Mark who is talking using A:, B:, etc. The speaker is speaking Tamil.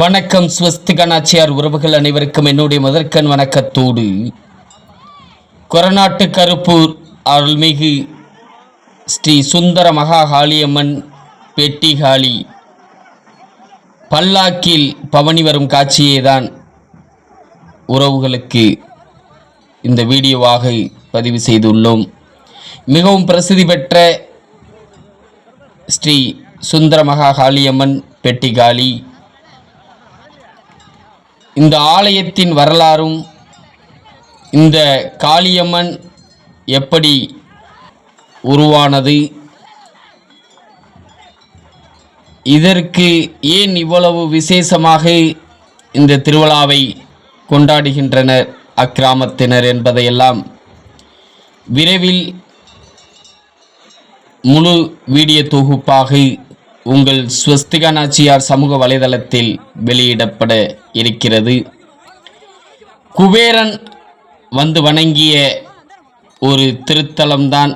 A: வணக்கம் ஸ்வஸ்திக நாச்சியார் உறவுகள் அனைவருக்கும் என்னுடைய முதற்கண் வணக்கத்தோடு கொரநாட்டு கருப்பூர் அருள்மிகு ஸ்ரீ சுந்தர மகா காளியம்மன் பெட்டிகாளி பல்லாக்கில் பவனி வரும் காட்சியே தான் உறவுகளுக்கு இந்த வீடியோவாக பதிவு செய்துள்ளோம். மிகவும் பிரசித்தி பெற்ற ஸ்ரீ சுந்தர மகா காளியம்மன் பெட்டிகாளி இந்த ஆலயத்தின் வரலாறும் இந்த காளியம்மன் எப்படி உருவானது? இதற்கு ஏன் இவ்வளவு விசேஷமாக இந்த திருவிழாவை கொண்டாடுகின்றனர் அக்கிராமத்தினர் என்பதையெல்லாம் விரைவில் முழு வீடியோ தொகுப்பாக உங்கள் ஸ்வஸ்திகா நாச்சியார் சமூக வலைதளத்தில் வெளியிடப்பட இருக்கிறது. குபேரன் வந்து வணங்கிய ஒரு திருத்தலம்தான்